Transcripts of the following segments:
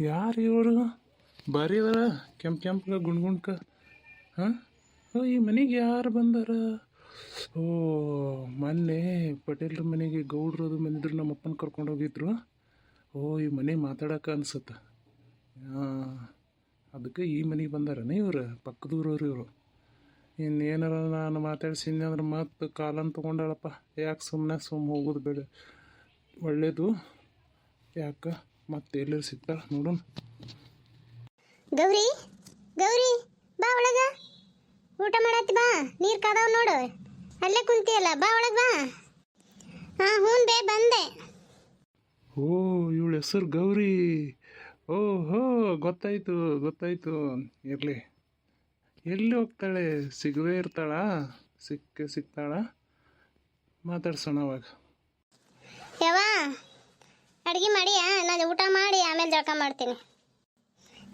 ಯಾರು ಇವರು? ಭಾರಿ ಅದಾರ, ಕೆಂಪು ಕೆಂಪಗ ಗುಂಡ್ ಗುಂಡ್ಕ ಹಾಂ? ಈ ಮನೆಗೆ ಯಾರು ಬಂದಾರ? ಓ, ಮೊನ್ನೆ ಪಟೇಲ್ರ ಮನೆಗೆ ಗೌಡ್ರದು ಬಂದಿದ್ರು ನಮ್ಮ ಅಪ್ಪನ ಕರ್ಕೊಂಡು ಹೋಗಿದ್ರು. ಓ, ಈ ಮನೆ ಮಾತಾಡೋಕೆ ಅನ್ಸುತ್ತೆ. ಹಾಂ, ಅದಕ್ಕೆ ಈ ಮನೆಗೆ ಬಂದಾರನ ಇವ್ರು, ಪಕ್ಕದೂರವ್ರು ಇವರು. ಇನ್ನೇನಾರ ನಾನು ಮಾತಾಡ್ಸಿದ್ನಿ ಅಂದ್ರೆ ಮತ್ತೆ ಕಾಲನ್ನು ತೊಗೊಂಡಾಳಪ್ಪ. ಯಾಕೆ ಸುಮ್ಮನೆ ಸುಮ್ಮ ಹೋಗೋದು ಬೇಡ. ಒಳ್ಳೇದು. ಯಾಕೆ? ಮತ್ತೆ ಎಲ್ಲರೂ ಸಿಗ್ತಾಳೆ ನೋಡೋಣ. ಗೌರಿ ಗೌರಿ ಬಾ ಒಳಗ. ಊಟ ಮಾಡತ್ತಿ ಬಾ ನೀರು ಕಾದಾವ್ ನೋಡು. ಅಲ್ಲೇ ಕುಂತಿಯಲ್ಲ ಬಾ ಒಳಗ ಬಾ. ಹಾಂ ಹ್ಞೂ ಬೇ ಬಂದೆ. ಓ ಇವಳ ಹೆಸರು ಗೌರಿ. ಓ ಹೋ ಗೊತ್ತಾಯ್ತು ಗೊತ್ತಾಯ್ತು. ಇರಲಿ. ಎಲ್ಲಿ ಹೋಗ್ತಾಳೆ? ಸಿಗವೇ ಇರ್ತಾಳ? ಸಿಕ್ಕ ಸಿಗ್ತಾಳ? ಮಾತಾಡ್ಸೋಣ ಅವಾಗ. ಯಾವ ಅಡುಗೆ ಮಾಡಿಯಾ? ಊಟ ಮಾಡಿ ಆಮೇಲೆ ಜಳಕ ಮಾಡ್ತೀನಿ.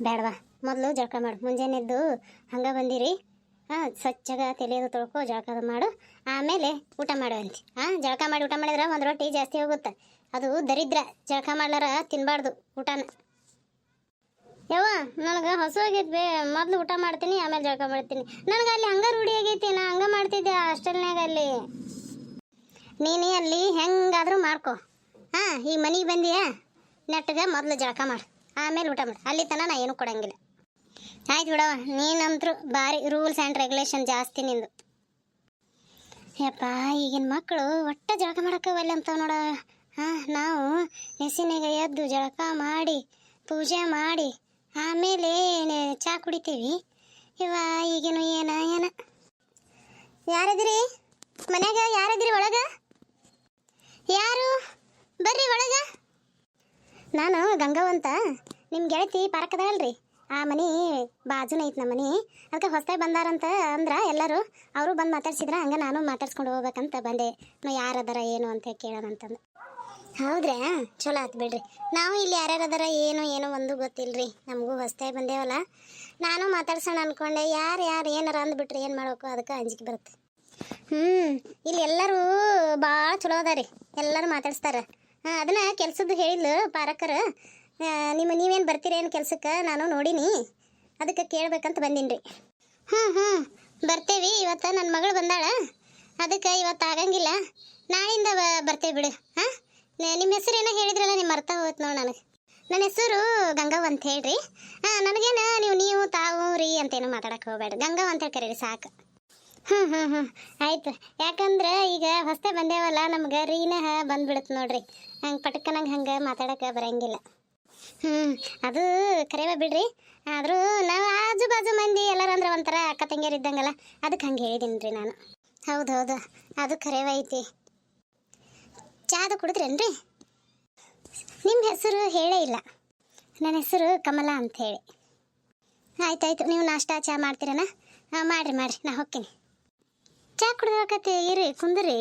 ಬೇಡವಾ ಮೊದಲು ಜಳಕ ಮಾಡು. ಮುಂಜಾನೆ ಎದ್ದು ಹಂಗೆ ಬಂದಿರಿ. ಹಾಂ, ಸ್ವಚ್ಛಗ ತಲೆಯೋದು ತೊಳ್ಕೊ ಜಳಕದ ಮಾಡು. ಆಮೇಲೆ ಊಟ ಮಾಡುವಂತೆ ಹಾಂ, ಜಳಕ ಮಾಡಿ ಊಟ ಮಾಡಿದ್ರೆ ಒಂದು ರೊಟ್ಟಿ ಜಾಸ್ತಿ ಹೋಗುತ್ತೆ. ಅದು ದರಿದ್ರ, ಜಳಕ ಮಾಡ್ಲಾರ ತಿನ್ನಬಾರ್ದು ಊಟನ. ಯವ್ವ, ನನಗೆ ಹಸು ಆಗೈತೆ ಮೊದಲು ಊಟ ಮಾಡ್ತೀನಿ, ಆಮೇಲೆ ಜಳಕ ಮಾಡ್ತೀನಿ. ನನಗೆ ಅಲ್ಲಿ ಹಂಗೆ ರೂಢಿ ಆಗೈತಿ, ನಾ ಹಂಗೆ ಮಾಡ್ತಿದ್ದೆ ಹಾಸ್ಟೆಲ್ನಾಗ ಅಲ್ಲಿ. ನೀನೇ ಅಲ್ಲಿ ಹೆಂಗಾದರೂ ಮಾಡ್ಕೊ. ಹಾಂ, ಈ ಮನೆಗೆ ಬಂದಿಯಾ? ನೆಟ್ಟಗೆ ಮೊದಲು ಜಳಕ ಮಾಡು. ಆಮೇಲೆ ಊಟ ಮಾಡು. ಅಲ್ಲಿ ತನಕ ನಾ ಏನೂ ಕೊಡಂಗಿಲ್ಲ. ಆಯ್ತು ಬಿಡವ ನೀನಂತರೂ ಭಾರಿ ರೂಲ್ಸ್ ಆ್ಯಂಡ್ ರೆಗ್ಯುಲೇಷನ್ ಜಾಸ್ತಿ ನಿಂದು. ಯಪ್ಪ, ಈಗಿನ ಮಕ್ಕಳು ಒಟ್ಟ ಜಳಕ ಮಾಡೋಕೆ ಒಲ್ಲೆ ಅಂತಾವ ನೋಡ. ಹಾಂ, ನಾವು ನೆಸಿನಾಗ ಎದ್ದು ಜಳಕ ಮಾಡಿ, ಪೂಜೆ ಮಾಡಿ, ಆಮೇಲೆ ಚಾ ಕುಡಿತೀವಿ? ಇವ ಈಗಿನ ಏನ ಏನ? ಯಾರದಿರಿ ಮನ್ಯಾಗ ಯಾರದಿರಿ ಒಳಗ ಯಾರು ಬರ್ರಿ ಒಳಗ ನಾನು ಗಂಗವಂತ. ನಿಮ್ಮ ಗೆಳತಿ ಪಾರಕದಲ್ರಿ ಆ ಮನೆ ಬಾಜುನ ಐತೆ ನಮ್ಮ ಮನೆ. ಅದಕ್ಕೆ ಹೊಸ್ದಾಗಿ ಬಂದಾರಂತ ಅಂದ್ರೆ ಎಲ್ಲರೂ ಅವರು ಬಂದು ಮಾತಾಡ್ಸಿದ್ರೆ ಹಂಗೆ ನಾನು ಮಾತಾಡ್ಸ್ಕೊಂಡು ಹೋಗ್ಬೇಕಂತ ಬಂದೆ. ನಾವು ಯಾರದಾರ ಏನು ಅಂತ ಕೇಳೋಣ ಅಂತಂದು. ಹೌದ್ರಾ ಚಲೋ ಆಯ್ತು ಬಿಡ್ರಿ. ನಾವು ಇಲ್ಲಿ ಯಾರ್ಯಾರು ಅದಾರ ಏನು ಏನು ಒಂದು ಗೊತ್ತಿಲ್ಲರಿ ನಮಗೂ ಹೊಸ್ತಾಗಿ ಬಂದೇವಲ್ಲ. ನಾನು ಮಾತಾಡ್ಸೋಣ ಅನ್ಕೊಂಡೆ. ಯಾರು ಯಾರು ಏನಾರ ಅಂದ್ಬಿಟ್ರೆ ಏನು ಮಾಡ್ಬೇಕು ಅದಕ್ಕೆ ಅಂಜಿಕೆ ಬರುತ್ತೆ. ಹ್ಞೂ ಇಲ್ಲಿ ಎಲ್ಲರೂ ಭಾಳ ಚಲೋ ಅದಾರಿ. ಎಲ್ಲರೂ ಮಾತಾಡ್ಸ್ತಾರ. ಅದನ್ನ ಕೆಲ್ಸದ್ದು ಹೇಳಿದ್ಲು ಪಾರಕರ. ನಿಮ್ಮ ನೀವೇನು ಬರ್ತೀರೇನು ಕೆಲಸಕ್ಕೆ? ನಾನು ನೋಡಿನಿ. ಅದಕ್ಕೆ ಕೇಳ್ಬೇಕಂತ ಬಂದೀನಿ ರೀ ಹ್ಞೂ ಹ್ಞೂ ಬರ್ತೇವಿ. ಇವತ್ತು ನನ್ನ ಮಗಳು ಬಂದಾಳ. ಅದಕ್ಕೆ ಇವತ್ತು ಆಗಂಗಿಲ್ಲ. ನಾಳಿಂದ ಬರ್ತೇವೆ ಬಿಡು. ಹಾಂ ನಿಮ್ಮ ಹೆಸರು ಏನೋ ಹೇಳಿದ್ರಲ್ಲ ನಿಮ್ಮ ಅರ್ಥ ಹೋಯ್ತು ನೋಡಿ ನನಗೆ. ನನ್ನ ಹೆಸರು ಗಂಗವ್ ಅಂತ ಹೇಳ್ರಿ. ಹಾಂ, ನನಗೇನು ನೀವು ನೀವು, ತಾವು, ರೀ ಅಂತೇನು ಮಾತಾಡಕ್ಕೆ ಹೋಗಬೇಡ ಗಂಗವ್ ಅಂತ ಹೇಳಿ ಕರೀರಿ ಸಾಕು. ಹಾಂ ಹಾಂ ಆಯ್ತು. ಯಾಕಂದ್ರೆ ಈಗ ಹೊಸ್ತೆ ಬಂದೇವಲ್ಲ, ನಮ್ಗೆ ರೀನ ಬಂದ್ಬಿಡುತ್ತೆ ನೋಡ್ರಿ. ಹಂಗೆ ಪಟಕನಂಗೆ ಹಂಗೆ ಮಾತಾಡಕ್ಕೆ ಬರಂಗಿಲ್ಲ. ಹ್ಞೂ ಅದು ಕರೆವ ಬಿಡ್ರಿ. ಆದರೂ ನಾವು ಆಜು ಬಾಜು ಮಂದಿ ಎಲ್ಲರೂ ಅಂದ್ರೆ ಒಂಥರ ಅಕ್ಕ ತಂಗಿಯರು ಇದ್ದಂಗಲ್ಲ ಅದಕ್ಕೆ ಹಂಗೆ ಹೇಳಿದ್ದೀನಿ ರೀ ನಾನು. ಹೌದು ಹೌದು, ಅದು ಕರೆವ ಐತಿ. ಚಾದು ಕುಡಿದ್ರೇನ್ರಿ? ನಿಮ್ಮ ಹೆಸರು ಹೇಳೇ ಇಲ್ಲ. ನನ್ನ ಹೆಸರು ಕಮಲ ಅಂತ ಹೇಳಿ. ಆಯ್ತಾಯ್ತು, ನೀವು ನಾಷ್ಟ ಚಹಾ ಮಾಡ್ತೀರನ? ಹಾಂ ಮಾಡಿರಿ ಮಾಡಿರಿ, ನಾ ಹೋಗ್ತೀನಿ. ಚಾ ಕುಡ್ಬೇಕತ್ತೆ ಇರಿ ಕುಂದ್ರಿ.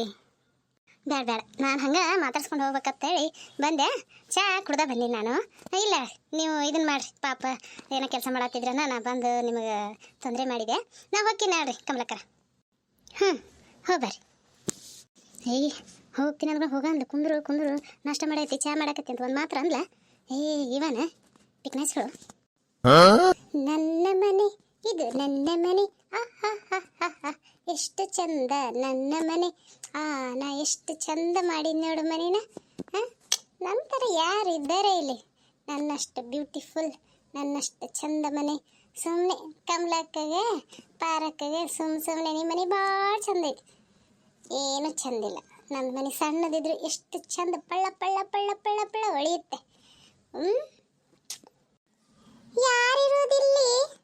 ಬೇಡ ಬೇಡ ನಾನು ಹಂಗೆ ಮಾತಾಡ್ಸ್ಕೊಂಡು ಹೋಗ್ಬೇಕಂತ ಹೇಳಿ ಬಂದೆ. ಚಾ ಕುಡ್ದ ಬನ್ನಿ ನಾನು. ಇಲ್ಲ ನೀವು ಇದನ್ನ ಮಾಡಿರಿ ಪಾಪ ಏನೋ ಕೆಲಸ ಮಾಡತ್ತಿದ್ರನ ನಾನು ಬಂದು ನಿಮಗೆ ತೊಂದರೆ ಮಾಡಿದೆ. ನಾ ಹೋಗ್ತೀನಿ ನೋಡ್ರಿ ಕಮಲಕ್ಕರ. ಹ್ಞೂ ಹೋಗ್ಬರ್ರಿ ಏಯ್ ಹೋಗ್ತೀನಿ ಅಂದ್ರೆ ಹೋಗ ಅಂದ್ಲು. ಕುಂದ್ರು ಕುಂದ್ರು. ನಾಷ್ಟ ಮಾಡೈತಿ ಚಾ ಮಾಡಕತ್ತಿ ಅಂತ ಒಂದು ಮಾತ್ರ ಅಂದ್ಲ. ಏ ಇವನ? ಪಿಕ್ನೆಸ್ಗಳು ನನ್ನ ಮನೆ ಇದು ನನ್ನ ಮನೆ. ಆಹಾಹಾಹಾಹಾ. ಎಷ್ಟು ಚಂದ ನನ್ನ ಮನೆ. ಆ, ನಾ ಎಷ್ಟು ಚಂದ ಮಾಡಿದ ನೋಡು ಮನೇನ. ಥರ ಯಾರು ಇದ್ದಾರೆ ಇಲ್ಲಿ. ನನ್ನಷ್ಟು ಬ್ಯೂಟಿಫುಲ್ ನನ್ನಷ್ಟು ಚಂದ ಮನೆ. ಸುಮ್ಮನೆ ಕಮಲಕ್ಕಗೆ, ಪಾರಕ್ಕಗೆ ಸುಮ್ ಸುಮ್ಮನೆ ನಿಮ್ಮ ಮನೆ ಭಾಳ ಚಂದ ಐತಿ. ಏನು ಚಂದಿಲ್ಲ ನನ್ನ ಮನೆ ಸಣ್ಣದಿದ್ರು ಎಷ್ಟು ಚಂದ ಪಳ್ಳ ಪಳ್ಳ ಪಳ್ಳ ಪಳ್ಳ ಪಳ್ಳ ಹೊಳಿಯುತ್ತೆ ಹ್ಞೂ ಯಾರಿರುವುದಿಲ್ಲಿ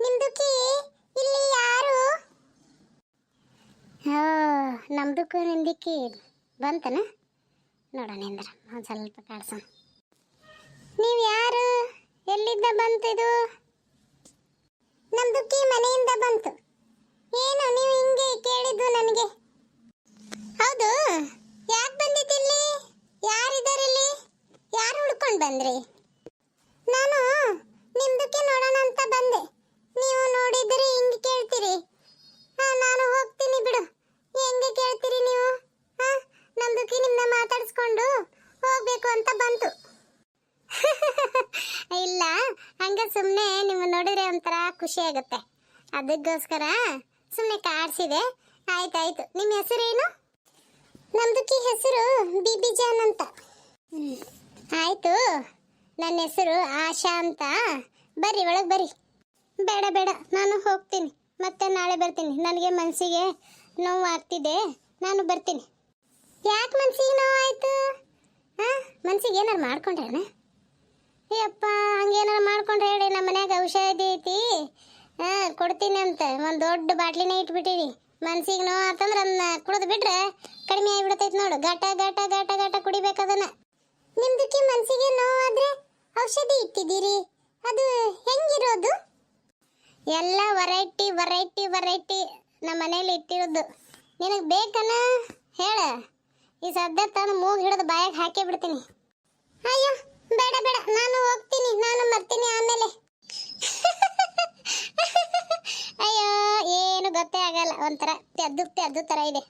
ನಿಮ್ದುಕ್ಕೆ ಇಲ್ಲಿ ಯಾರು ಹಾ ನಮ್ದಕ್ಕೂ ನಿಂದಿಕ್ಕಿ ಬಂತನ? ನೋಡೋಣ ಇಂದ್ರ, ಒಂದು ಸ್ವಲ್ಪ ಕಾಡ್ಸೋಣ. ನೀವು ಯಾರು? ಎಲ್ಲಿಂದ ಬಂತಿದು? ನಮ್ದುಕ್ಕಿ ಮನೆಯಿಂದ ಬಂತು. ಏನು, ನೀವು ಹಿಂಗೆ ಕೇಳಿದ್ದು ನನಗೆ? ಹೌದು, ಯಾಕೆ ಬಂದಿದ್ದಿಲ್ಲಿ? ಯಾರಿದ್ದಾರೆ ಇಲ್ಲಿ ಯಾರು ಹುಡ್ಕೊಂಡು ಬಂದ್ರಿ ನಾನು ನಿಮ್ದಕ್ಕೆ ನೋಡೋಣ ಅಂತ ಬಂದೆ ನೀವು ನೋಡಿದ್ರೆ ಹಿಂಗೆ ಕೇಳ್ತೀರಿ ಹಾ ನಾನು ಹೋಗ್ತೀನಿ ಬಿಡು ಹೆಂಗೆ ಕೇಳ್ತೀರಿ ನೀವು ಹಾ ನಮ್ದಕ್ಕೆ ನಿಮ್ಮನ್ನ ಮಾತಾಡಿಸ್ಕೊಂಡು ಹೋಗ್ಬೇಕು ಅಂತ ಬಂತು ಸುಮ್ಮನೆ ನಿಮ್ಮ ನೋಡಿದ್ರೆ ಒಂಥರ ಖುಷಿ ಆಗುತ್ತೆ ಅದಕ್ಕೋಸ್ಕರ ಸುಮ್ಮನೆ ಕಾಡ್ಸಿದೆ. ಆಯ್ತಾಯ್ತು. ನಿಮ್ಮ ಹೆಸರೇನು? ನಮ್ದಕ್ಕೆ ಹೆಸರು ಬಿಬಿ ಜಾನ್ ಅಂತ. ಆಯ್ತು. ನನ್ನ ಹೆಸರು ಆಶಾ ಅಂತ. ಬರ್ರಿ, ಒಳಗೆ ಬರ್ರಿ. ಬೇಡ ಬೇಡ. ನಾನು ಹೋಗ್ತೀನಿ. ಮತ್ತೆ ನಾಳೆ ಬರ್ತೀನಿ. ನನಗೆ ಮನಸ್ಸಿಗೆ ನೋವು ಆಗ್ತಿದೆ. ನಾನು ಬರ್ತೀನಿ. ಯಾಕೆ ಮನ್ಸಿಗೆ ನೋವಾಯಿತು? ಹಾಂ? ಮನ್ಸಿಗೆ ಏನಾರು ಅಯ್ಯಪ್ಪ, ಹಂಗೇನಾರ ಮಾಡ್ಕೊಂಡ್ರೆ ಹೇಳಿ, ನಮ್ಮ ಮನ್ಯಾಗ ಔಷಧಿ ಐತಿ. ಹಾಂ, ಕೊಡ್ತೀನಿ ಅಂತ. ಒಂದು ದೊಡ್ಡ ಬಾಟ್ಲಿನೇ ಇಟ್ಬಿಟ್ಟಿರಿ. ಮನ್ಸಿಗೆ ನೋವು ಆತಂದ್ರೆ ಅದನ್ನ ಕುಡಿದು ಬಿಟ್ರೆ ಕಡಿಮೆ ಆಗಿಬಿಡ್ತೈತಿ ನೋಡು. ಘಟ ಘಟ ಘಟ ಘಟ ಕುಡಿಬೇಕು ಅದನ್ನ. ನಿಮ್ದಕ್ಕೆ ಮನ್ಸಿಗೆ ನೋವಾದ್ರೆ ಔಷಧಿ ಇಟ್ಟಿದ್ದೀರಿ? ಅದು ಹೆಂಗಿರೋದು? ಎಲ್ಲ ವೆರೈಟಿ ವೆರೈಟಿ ವೆರೈಟಿ ನಮ್ಮ ಮನೇಲಿ ಇಟ್ಟಿರೋದು. ನಿನಗೆ ಬೇಕನ? ಹೇಳ. ಈ ಸದ್ಯ ತಾನು ಮೂಗು ಹಿಡಿದು ಬಾಯಾಗ ಹಾಕೇ ಬಿಡ್ತೀನಿ ಅಯ್ಯೋ ಬೇಡ ಬೇಡ ನಾನು ಹೋಗ್ತೀನಿ ನಾನು ಬರ್ತೀನಿ ಆಮೇಲೆ ಅಯ್ಯೋ ಏನು ಗೊತ್ತೇ ಆಗಲ್ಲ ಒಂಥರ ತೆದ್ದು ತೆದ್ದು ಥರ ಇದೆ.